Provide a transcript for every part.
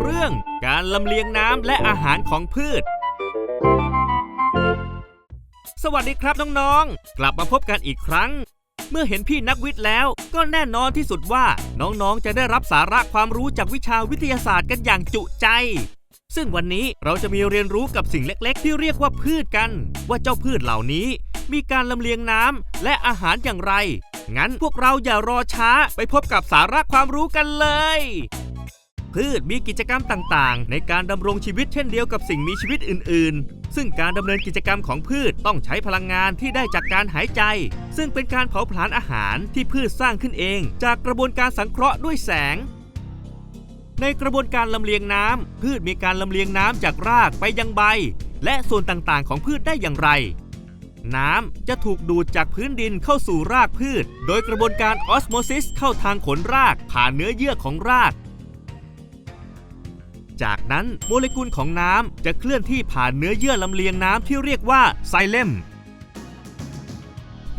เรื่องการลำเลียงน้ำและอาหารของพืช สวัสดีครับน้องๆ กลับมาพบกันอีกครั้ง เมื่อเห็นพี่นักวิทย์แล้ว ก็แน่นอนที่สุดว่าน้องๆ จะได้รับสาระความรู้จากวิชาวิทยาศาสตร์กันอย่างจุใจซึ่งวันนี้เราจะมีเรียนรู้กับสิ่งเล็กๆ ที่เรียกว่าพืชกัน ว่าเจ้าพืชเหล่านี้ มีการลำเลียงน้ำและอาหารอย่างไร งั้นพวกเราอย่ารอช้าไปพบกับสาระความรู้กันเลย พืชมีกิจกรรมต่างๆ ในการดำรงชีวิตเช่นเดียวกับสิ่งมีชีวิตอื่น ๆ ซึ่งการดำเนินกิจกรรมของพืชต้องใช้พลังงานที่ได้จากการหายใจ ซึ่งเป็นการเผาผลาญอาหารที่พืชสร้างขึ้นเอง จากกระบวนการสังเคราะห์ด้วยแสงในกระบวนการลำเลียงน้ำพืชมีการลำเลียงน้ำจากรากไปยังใบ และส่วนต่างๆ ของพืชได้อย่างไร น้ำจะถูกดูดจากพื้นดินเข้าสู่รากพืช โดยกระบวนการออสโมซิสเข้าทางขนรากผ่านเนื้อเยื่อของราก จากนั้นโมเลกุลของน้ำจะเคลื่อนที่ผ่านเนื้อเยื่อลำเลียงน้ำที่เรียกว่าไซเลม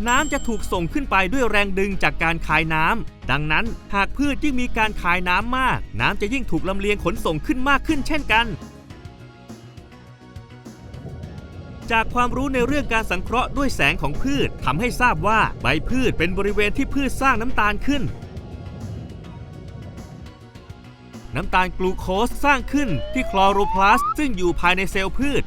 น้ำจะถูกส่งขึ้นไปด้วยแรงดึงจากการคายน้ำ ดังนั้นหากพืชยิ่งมีการคายน้ำมาก น้ำจะยิ่งถูกลำเลียงขนส่งขึ้นมากขึ้นเช่นกัน จากความรู้ในเรื่องการสังเคราะห์ด้วยแสงของพืชทำให้ทราบว่าใบพืชเป็นบริเวณที่พืชสร้างน้ำตาลขึ้น น้ำตาลกลูโคสสร้างขึ้นที่คลอโรพลาสต์ซึ่งอยู่ภายในเซลล์พืช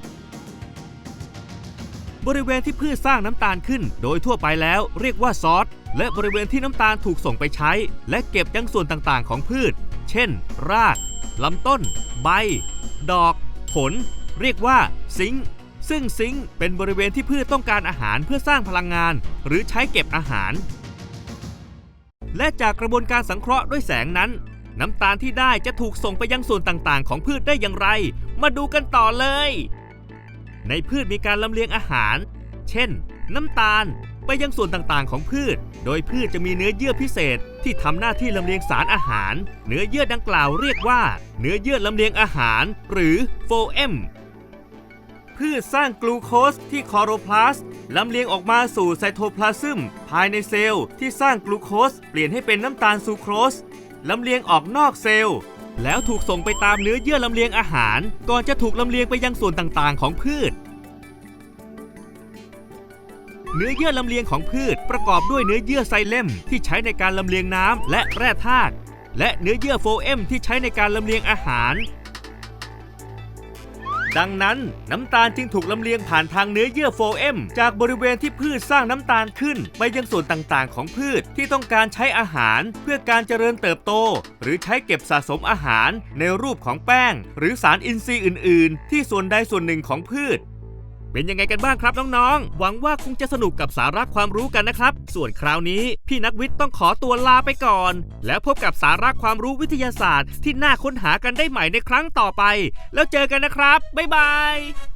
บริเวณที่พืชสร้างน้ำตาลขึ้น โดยทั่วไปแล้วเรียกว่าซอสและบริเวณที่น้ำตาลถูกส่งไปใช้ และเก็บยังส่วนต่างๆ ของพืช เช่น รากลำต้น ใบ ดอก ผล เรียกว่าซิงค์ ซึ่งซิงค์เป็นบริเวณที่พืชต้องการอาหารเพื่อสร้างพลังงาน หรือใช้เก็บอาหาร และจากกระบวนการสังเคราะห์ด้วยแสงนั้น น้ำตาลที่ได้จะถูกส่งไปยังส่วนต่างๆ ของพืชได้อย่างไร มาดูกันต่อเลย ในพืชมีการลำเลียงอาหาร เช่น น้ำตาลไปยังส่วนต่างๆ ของพืช โดยพืชจะมีเนื้อเยื่อพิเศษ ที่ทำหน้าที่ลำเลียงสารอาหาร เนื้อเยื่อดังกล่าวเรียกว่า เนื้อเยื่อลำเลียงอาหาร หรือโฟเอม พืชสร้างกลูโคสที่คลอโรพลาสต์ลำเลียงออกมาสู่ไซโทพลาซึมภายในเซลล์ที่สร้างกลูโคสเปลี่ยนให้เป็นน้ำตาลซูโครสลำเลียงออกนอกเซลล์ แล้วถูกส่งไปตามเนื้อเยื่อลำเลียงอาหาร ก่อนจะถูกลำเลียงไปยังส่วนต่างๆ ของพืช เนื้อเยื่อลำเลียงของพืชประกอบด้วยเนื้อเยื่อไซเลมที่ใช้ในการลำเลียงน้ำและแร่ธาตุและเนื้อเยื่อโฟเอมที่ใช้ในการลำเลียงอาหาร ดังนั้นน้ำตาลจึงถูกลำเลียงผ่านทางเนื้อเยื่อโฟเอมจากบริเวณที่พืชสร้างน้ำตาลขึ้น ไปยังส่วนต่างๆ ของพืชที่ต้องการใช้อาหารเพื่อการเจริญเติบโต หรือใช้เก็บสะสมอาหารในรูปของแป้ง หรือสารอินทรีย์อื่น ๆ ที่ส่วนใดส่วนหนึ่งของพืช เป็นยังไงกันบ้างครับน้องๆ หวังว่าคงจะสนุกกับสาระความรู้กันนะครับ ส่วนคราวนี้พี่นักวิทย์ต้องขอตัวลาไปก่อน แล้วพบกับสาระความรู้วิทยาศาสตร์ ที่น่าค้นหากันได้ใหม่ในครั้งต่อไป แล้วเจอกันนะครับ บ๊ายบาย